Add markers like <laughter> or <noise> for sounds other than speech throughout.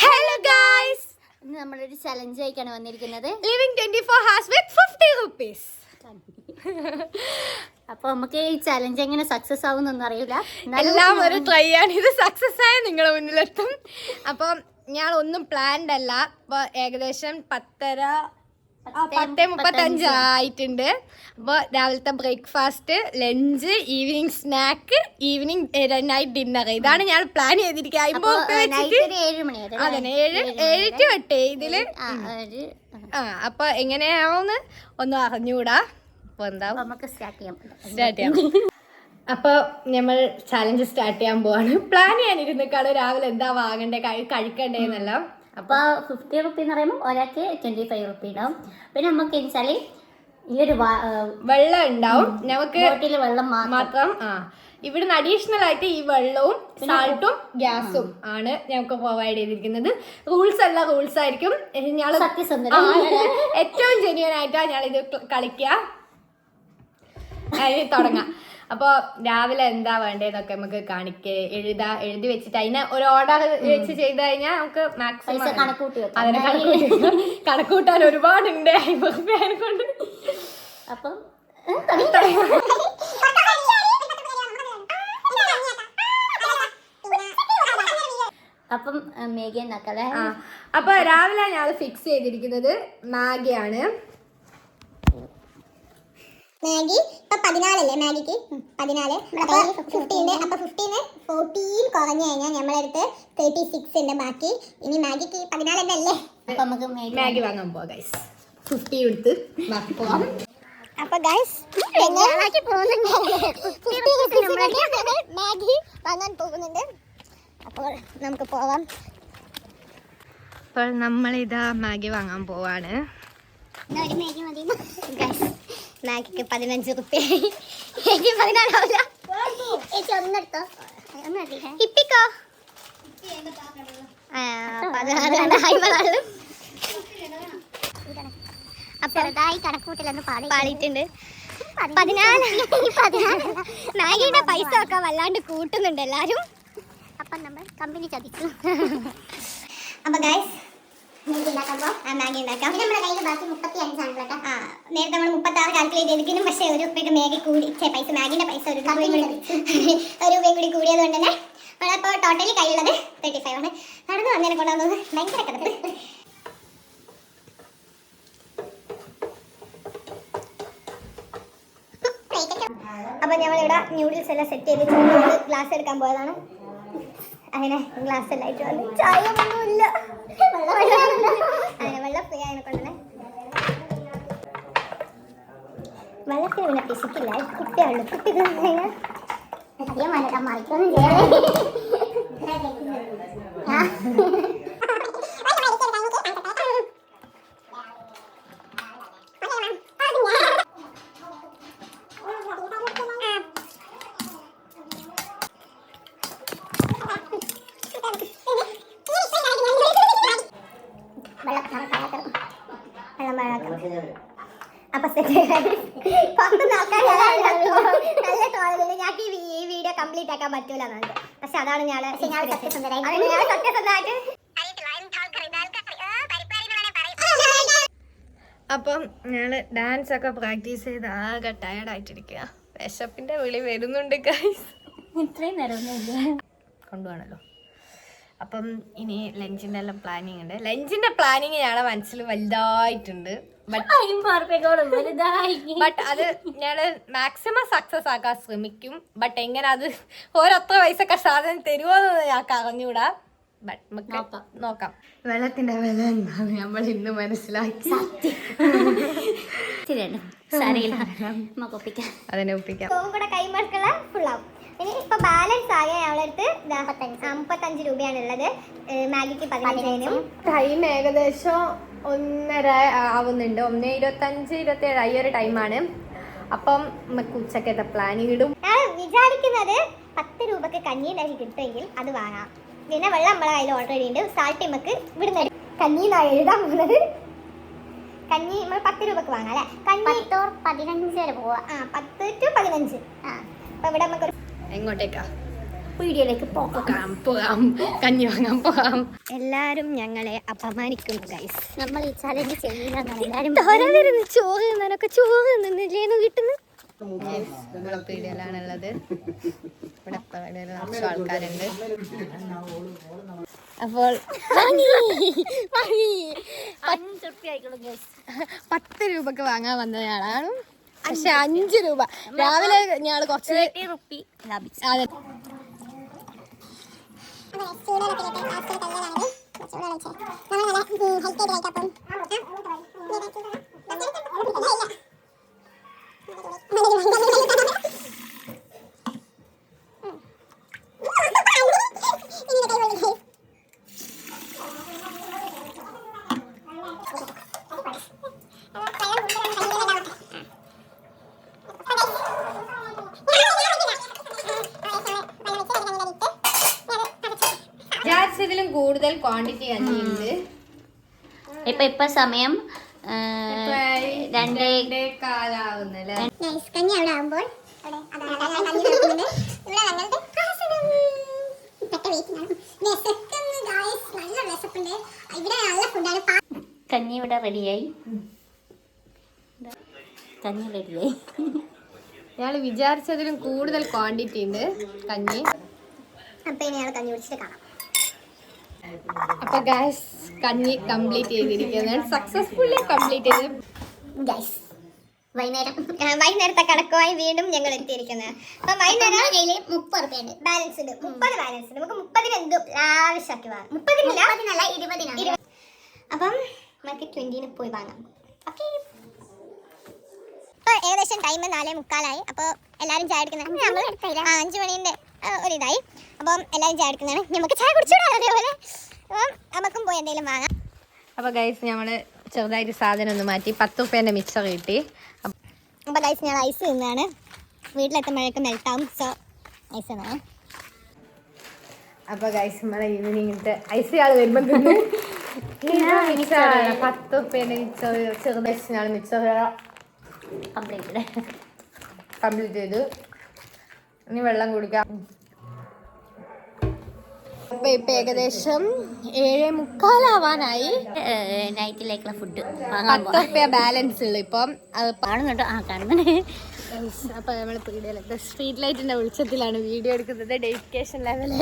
Hello guys നമ്മളൊരു challenge ആയിക്കാണ് വന്നിരിക്കുന്നത്. Twenty four hours with fifty rupees അപ്പൊ നമുക്ക് ഈ ചലഞ്ച് എങ്ങനെ സക്സസ് ആവുന്നൊന്നും അറിയില്ല. എല്ലാം ഒരു ട്രൈ ആണ്. ഇത് സക്സസ് ആയ നിങ്ങളുടെ മുന്നിലെത്തും. അപ്പം ഞാൻ ഒന്നും പ്ലാൻഡ് അല്ല. അപ്പോൾ ഏകദേശം പത്തര പത്ത് മുപ്പത്തഞ്ച്. ആയിട്ടുണ്ട്. അപ്പോൾ രാവിലത്തെ breakfast lunch evening snack evening night dinner. ഇതാണ് ഞാൻ പ്ലാൻ ചെയ്തിരിക്കുക അമ്പത് വെച്ചിട്ട് ഏഴ് അതന്നെ ഏഴ് ഏഴ് ടു എട്ട് ഇതിൽ. ആ, അപ്പൊ എങ്ങനെയാവുന്ന് ഒന്നും അറിഞ്ഞൂടാ അപ്പൊ എന്താ? നമുക്ക് സ്റ്റാർട്ട് ചെയ്യാം. സ്റ്റാർട്ട് ചെയ്യാം. അപ്പൊ നമ്മൾ ചാലഞ്ച് സ്റ്റാർട്ട് ചെയ്യാൻ പോവാണ്. പ്ലാൻ ചെയ്യാനിരുന്നേക്കാളും രാവിലെ എന്താ വാങ്ങണ്ടേ കഴിക്കണ്ടേന്നെല്ലാം. കഴിക്കണ്ടേ എന്നെല്ലാം അപ്പൊ ഫിഫ്റ്റി റുപ്പി എന്ന് പറയുമ്പോൾ ഒരാൾക്ക് ട്വന്റി ഫൈവ് റുപ്പി ഉണ്ടാവും. പിന്നെ നമുക്ക് വെച്ചാൽ ഈ ഒരു വെള്ളം ഉണ്ടാവും. നമുക്ക് ബോട്ടിൽ വെള്ളം മാത്രം. ആ. ഇവിടുന്ന് അഡീഷണൽ ആയിട്ട് ഈ വെള്ളവും സാൾട്ടും ഗ്യാസും ആണ് ഞങ്ങൾക്ക് പ്രൊവൈഡ് ചെയ്തിരിക്കുന്നത്. റൂൾസ് അല്ല റൂൾസ് ആയിരിക്കും. ഞങ്ങൾ ഏറ്റവും ജെന്യൂൻ ആയിട്ടാണ് ഞാൻ ഇത് കളിക്കുക തുടങ്ങാം. അപ്പോൾ രാവിലെ എന്താ വേണ്ടതെന്നൊക്കെ നമുക്ക് കാണിക്ക എഴുതാ എഴുതി വെച്ചിട്ട് അതിനെ ഒരു ഓർഡർ വെച്ച് ചെയ്ത് കഴിഞ്ഞാൽ നമുക്ക് മാക്സിമം അതിനെ കണക്കൂട്ടി കണക്കൂട്ടാൻ ഒരുപാടുണ്ട്. കൊണ്ട്. അപ്പം. അപ്പം മേഗി ഉണ്ടാക്കല്ലേ അപ്പൊ രാവിലെ ഞാൻ ഫിക്സ് ചെയ്തിരിക്കുന്നത് മാഗിയാണ്. മാഗി. ഇപ്പൊ പതിനാലല്ലേ മാഗിക്ക്? പതിനാല്. അപ്പൊ ഫിഫ്റ്റീൻ അപ്പൊ ഫിഫ്റ്റീന് ഫോർട്ടീൻ കുറഞ്ഞു കഴിഞ്ഞാൽ നമ്മളെടുത്ത് തേർട്ടി സിക്സ് ഉണ്ട് ബാക്കി. ഇനി മാഗിക്ക് പതിനാലല്ലേ അല്ലേ? അപ്പൊ നമുക്ക് മാഗി വാങ്ങാൻ പോവാ ഗൈസ് ഫിഫ്റ്റി എടുത്ത്. ബാക്കി പോവാം. അപ്പൊ ഗൈസ് മാഗി വാങ്ങാൻ പോകുന്നുണ്ട്. അപ്പോൾ നമുക്ക് പോവാം. അപ്പോൾ നമ്മളിതാ മാഗി വാങ്ങാൻ പോവാണ്. ഒരു മാഗി മതി ഗൈസ് മാഗിക്ക് പതിനഞ്ച് റുപ്യ എനിക്ക് പതിനാലാവില്ല ചേച്ചി ഒന്നെടുത്തോ ഇപ്പിക്കോ. ചെറുതായി കണക്കൂട്ടിലൊന്ന് പാടിയിട്ടുണ്ട്. പതിനാല്. മാഗിയുടെ പൈസ ഒക്കെ വല്ലാണ്ട് കൂട്ടുന്നുണ്ട് എല്ലാരും. അപ്പം നമ്മൾ കമ്പനി ചതിക്കും അപ്പൊ ഗൈസ് മാഗി ഉണ്ടാക്കാം. നമ്മുടെ കയ്യിൽ ബാക്കി മുപ്പത്തി അഞ്ചാണ് കേട്ടോ. ആ നേരത്തെ നമ്മൾ മുപ്പത്തി ആറ് കാൽക്കുലേറ്റ് ചെയ്തിരിക്കുന്നു പക്ഷേ ഒരു രൂപയ്ക്ക് മാഗി കൂടി ചേ പൈസ മാഗിന്റെ പൈസ ഒരു രൂപയും കൂടി ഒരു രൂപയും കൂടി കൂടിയത് കൊണ്ട് തന്നെ നമ്മളിപ്പോൾ ടോട്ടലി കയ്യിലുള്ളത് തേർട്ടി ഫൈവ് ആണ്. നടന്നു വന്നതിനെ കൊണ്ടുവന്നത് ഭയങ്കര കിടപ്പ്. അപ്പൊ ഞങ്ങളിവിടെ ന്യൂഡിൽസ് എല്ലാം സെറ്റ് ചെയ്ത് ഗ്ലാസ് എടുക്കാൻ പോയതാണ്. അങ്ങനെ ഗ്ലാസ് എല്ലാം ആയിട്ട് വന്നു ചായ ഒന്നുമില്ല കൊണ്ട് വെള്ളത്തിന് പിന്നെ പിശിക്കില്ല. കുട്ടിയാണ് കുട്ടി തിന്നു കഴിഞ്ഞാൽ അധികം വന്നിട്ട് മറിക്കൊന്നും അപ്പൊ പുറത്തുനിന്ന് ആൾക്കാർ നല്ല ഞങ്ങൾക്ക് ഈ വീഡിയോ കംപ്ലീറ്റ് ആക്കാൻ പറ്റൂല എന്നുണ്ട് പക്ഷെ അതാണ് ഞാൻ സത്യസന്ധമായിട്ട്. അപ്പം ഞാൻ ഡാൻസ് ഒക്കെ പ്രാക്ടീസ് ചെയ്ത് ആകെ ടയർഡ് ആയിട്ടിരിക്കുക വിശപ്പിന്റെ വിളി വരുന്നുണ്ട് ഗൈസ് ഇത്രയും നേരം കൊണ്ടുപോകണല്ലോ. അപ്പം ഇനി ലഞ്ചിന്റെ എല്ലാം പ്ലാനിങ് ഉണ്ട്. ലഞ്ചിന്റെ പ്ലാനിങ് ഞങ്ങളുടെ മനസ്സിൽ വലുതായിട്ടുണ്ട്. ബട്ട് അത് ഞാൻ മാക്സിമം സക്സസ് ആക്കാൻ ശ്രമിക്കും. ബട്ട് എങ്ങനെ അത് ഓരോത്ര പൈസ സാധനം തരുമോ എന്ന് ഞങ്ങൾക്ക് അറിഞ്ഞൂടാ. ബട്ട് നമുക്ക് നോക്കാം. വെള്ളത്തിന്റെ വില എന്താണ് നമ്മൾ ഇന്ന് മനസ്സിലാക്കി. അതിനെ ഒപ്പിക്കാം. ഫുള്ളാവും ഇനി ഇപ്പൊ ബാലൻസ് ആകെ ഞങ്ങളടുത്ത് അമ്പത്തഞ്ച്. രൂപയാണ് ഉള്ളത് മാഗിക്ക് പതിനഞ്ചിനും ടൈം ഏകദേശം ഒന്നര ആവുന്നുണ്ട്. ഒന്ന് ഇരുപത്തഞ്ച് ഇരുപത്തേഴ് ഈ ഒരു ടൈമാണ് അപ്പം നമുക്ക് ഉച്ചക്കത്തെ പ്ലാനിങ് ഇടും? ഞാൻ വിചാരിക്കുന്നത് പത്ത് രൂപക്ക് കഞ്ഞി നരി കിട്ടുമെങ്കിൽ അത് വാങ്ങാം. പിന്നെ വെള്ളം നമ്മളെ കയ്യിൽ ഓൾറെഡി ഉണ്ട്. സാൾട്ട് നമുക്ക് ഇവിടുന്ന് കഞ്ഞി എന്നാണ് എഴുതാൻ പോകുന്നത് കഞ്ഞി നമ്മൾ പത്ത് രൂപക്ക് വാങ്ങാം അല്ലേ? കഞ്ഞി പതിനഞ്ച് വരെ പോവാ. ആ പത്ത് ടു പതിനഞ്ച്. ആ അപ്പൊ ഇവിടെ നമുക്ക് എങ്ങോട്ടേക്കാ? വീഡിയോയിലേക്ക് പോകാം പോകാം. കഞ്ഞി വാങ്ങാൻ പോകാം. എല്ലാരും ഞങ്ങളെ അപമാനിക്കുന്നു ഗൈസ് നമ്മൾ ഈ ചലഞ്ച് ചെയ്യുന്ന ചോറ് നിനക്ക് ചോറ് നിന്നില്ലേന്ന് കിട്ടുന്നു. നമ്മളെ പീടികയിലാണുള്ളത് ഇവിടെ നിറച്ച് ആൾക്കാരുണ്ട്. അപ്പോൾ പത്ത് രൂപക്ക് വാങ്ങാൻ വന്നയാളാണ്. പക്ഷെ അഞ്ച് രൂപ. രാവിലെ ഞങ്ങൾ കുറച്ച് തേർട്ടി റുപ്പി വിചാരിച്ചതിലും കൂടുതൽ ക്വാണ്ടിറ്റി കഞ്ഞിയുണ്ട് ഇപ്പൊ ഇപ്പൊ സമയം രണ്ട് കാലാവുന്നല്ലേ? കഞ്ഞി അവിടെ <laughs> ഇവിടെ കഞ്ഞി റെഡിയായി കഞ്ഞി റെഡിയായി ഞങ്ങൾ വിചാരിച്ചതിലും കൂടുതൽ ക്വാണ്ടിറ്റി ഉണ്ട് കഞ്ഞി. അപ്പൊ ഇനി ഞങ്ങൾ കഞ്ഞി കുടിച്ചിട്ട് കാണാം. അപ്പൊ ഗാസ് കഞ്ഞി കംപ്ലീറ്റ് ചെയ്തിരിക്കുന്നത് സക്സസ്ഫുള്ളി കംപ്ലീറ്റ് ചെയ്ത്. ഗൈസ് വൈകുന്നേരം. വൈകുന്നേരത്തെ കണക്കുമായി വീണ്ടും ഞങ്ങൾ എത്തിയിരിക്കുന്നത് അപ്പൊ വൈകുന്നേരം കയ്യിൽ മുപ്പത് റുപ്യുണ്ട് ബാലൻസ് ഉണ്ട്. മുപ്പത് ബാലൻസ് ഉണ്ട്. നമുക്ക് മുപ്പതിന് എന്തും ആവശ്യമാക്കി വാങ്ങാം? മുപ്പതിനല്ല മുപ്പതിനല്ല ഇരുപതിനാണ്. അപ്പം നമുക്ക് ട്വന്റിന് പോയി വാങ്ങാം. ഓക്കെ ഏകദേശം ടൈം നാലേ മുക്കാലായി. അപ്പോൾ എല്ലാവരും ചായ എടുക്കുന്നത് നമ്മൾ അഞ്ച് മണീന്റെ ഒരിതായി. അപ്പം എല്ലാവരും ചായ എടുക്കുന്നതാണ് നമുക്ക് ചായ കുടിച്ചോടാ അതേപോലെ. അപ്പം നമുക്കും പോയി എന്തെങ്കിലും വാങ്ങാം. അപ്പോൾ ഗൈസ് നമ്മൾ ചെറുതായിട്ട് സാധനം ഒന്ന് മാറ്റി പത്ത് ഉപ്പേന്റെ മിക്സർ കിട്ടി അപ്പം അപ്പോൾ ഗൈസ് ഞാൻ ഐസ് തിന്നാണ്. വീട്ടിലെത്തുമ്പോഴേക്കും മെൽട്ടാവും സോ ഐസ് തിന്നാണ്. അപ്പൊ ഗൈസ് നമ്മളെ ഈവനിങ്ങിട്ട് ഐസ് ആൾ വരുമ്പോ തിന്നു. മിച്ചർ. പത്ത് ഉപ്പേന്റെ മിച്ചർ ചെറുതായിട്ട് മിക്സർ കംപ്ലീറ്റ് ചെയ്തു. ഇനി വെള്ളം കുടിക്കാം. അപ്പൊ ഇപ്പൊ ഏകദേശം ഏഴേ മുക്കാലാവാനായി. നൈറ്റിലേക്കുള്ള ഫുഡ് പത്ത് റുപ്യ ബാലൻസ് ഉള്ളു ഇപ്പം. അത് കാണുന്നുണ്ടോ ആ കാണുന്നുണ്ട് Guys, അപ്പൊ നമ്മൾ പീടികയിലൊക്കെ സ്ട്രീറ്റ് ലൈറ്റിന്റെ വെളിച്ചത്തിലാണ് വീഡിയോ എടുക്കുന്നത്. ഡെഡിക്കേഷൻ ലെവൽ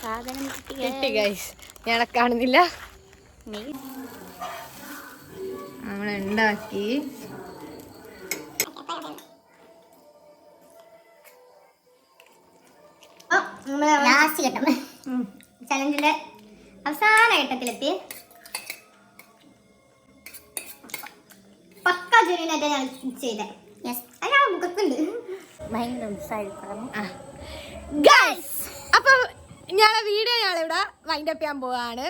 സാധനം കിട്ടി ഗൈസ് ഞാനെ കാണുന്നില്ല. നീ നമ്മൾ ലാസ്റ്റ് ഘട്ടം. ചലഞ്ചിന്റെ അവസാന ഘട്ടത്തിലെത്തി. പക്ക ജുനിനായിട്ട് ഞാൻ ചെയ്തേ. ഞാൻ മുഖത്തുണ്ട്. ഭയങ്കര ഗൈസ് അപ്പൊ ഞങ്ങളെ വീഡിയോ ഞങ്ങളിവിടെ വൈൻഡ് അപ്പ് ചെയ്യാൻ പോവാണ്.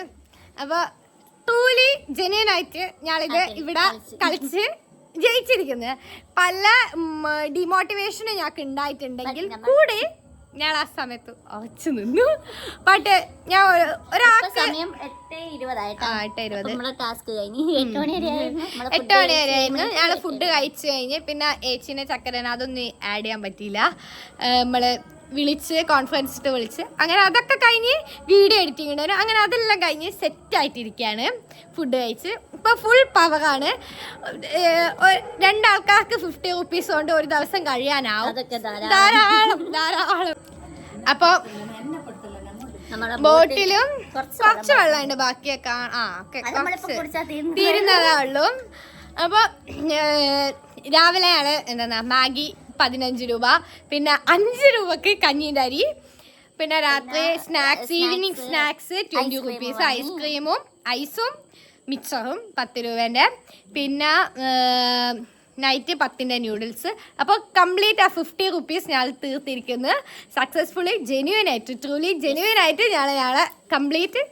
അപ്പൊ ടൂലി ജെന്യൻ ആയിട്ട് ഞങ്ങളിത് ഇവിടെ. കളിച്ച്. ജയിച്ചിരിക്കുന്നത് പല ഡിമോട്ടിവേഷനും ഞങ്ങൾക്ക് ഉണ്ടായിട്ടുണ്ടെങ്കിൽ കൂടെ ഞാൻ ആ സമയത്ത് അവച്ചു നിന്നു. പക്ഷേ ഞാൻ ഒരാൾക്ക് സമയം എട്ട് ഇരുപതായിട്ടാ ടാസ്ക് കഴിഞ്ഞ് എട്ട് മണി വരെ ആയിരുന്നു. ഞങ്ങൾ ഞങ്ങൾ ഫുഡ് കഴിച്ചു കഴിഞ്ഞ് പിന്നെ ഏച്ചിനെ ചക്കരനെ അതൊന്നും ആഡ് ചെയ്യാൻ പറ്റിയില്ല. നമ്മൾ വിളിച്ച് കോൺഫറൻസ് ഇട്ട് വിളിച്ച്. അങ്ങനെ അതൊക്കെ കഴിഞ്ഞ് വീഡിയോ എഡിറ്റിംഗ് ഉണ്ടായിരുന്നു അങ്ങനെ അതെല്ലാം കഴിഞ്ഞ് സെറ്റ് ആയിട്ടിരിക്കുകയാണ് ഫുഡ് കഴിച്ച്. ഇപ്പോൾ ഫുൾ പവറാണ്. രണ്ടാൾക്കാർക്ക് ഫിഫ്റ്റി റുപ്പീസ് കൊണ്ട് ഒരു ദിവസം കഴിയാനാവും. ധാരാളം. ധാരാളം അപ്പോൾ ബോട്ടിലും കുറച്ച് വെള്ളമുണ്ട്. ബാക്കിയൊക്കെ ആ- ഒക്കെ തീരുന്നതേ ഉള്ളൂ. അപ്പോൾ രാവിലെയാണ് എന്താ മാഗി പതിനഞ്ച് രൂപ. പിന്നെ അഞ്ച് രൂപക്ക് കഞ്ഞീന്റെ അരി. പിന്നെ രാത്രി snacks evening snacks twenty rupees ഐസ്ക്രീമും ഐസും മിച്ചറും പത്ത് രൂപേന്റെ. പിന്നെ നൈറ്റ് പത്തിന്റെ ന്യൂഡിൽസ്. അപ്പോൾ കംപ്ലീറ്റ് ആ ഫിഫ്റ്റി റുപ്പീസ് ഞാൻ തീർത്തിരിക്കുന്നത്. സക്സസ്ഫുള്ളി ജെന്യൂൻ ആയിട്ട് ട്രൂലി ജെന്യൂൻ ആയിട്ട് ഞാൻ ഞാൻ കംപ്ലീറ്റ്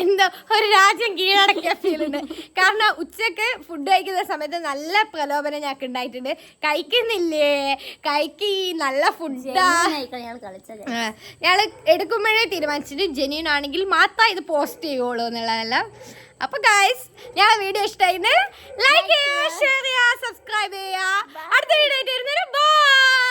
എന്തോ ഒരു രാജ്യം കീഴടക്കിയ ഫീലുണ്ട് കാരണം ഉച്ചയ്ക്ക് ഫുഡ് കഴിക്കുന്ന സമയത്ത് നല്ല പ്രലോഭനം ഞങ്ങൾക്ക് ഉണ്ടായിട്ടുണ്ട്. കഴിക്കുന്നില്ലേ? കഴിക്ക് നല്ല ഫുഡാ ഞങ്ങൾ ഞങ്ങൾ എടുക്കുമ്പോഴേ തീരുമാനിച്ചിട്ട് ജെന്യൂൻ ആണെങ്കിൽ മാത്രം ഇത് പോസ്റ്റ് ചെയ്യുള്ളൂ എന്നുള്ളതല്ല. അപ്പൊ ഗായ്സ് ഞാൻ വീഡിയോ ഇഷ്ടമായിരുന്നു ലൈക്ക് ചെയ്യുക ഷെയർ ചെയ്യുക സബ്സ്ക്രൈബ് ചെയ്യുക. അടുത്ത വീഡിയോ ആയിട്ട് വരുന്നൊരു ബൈ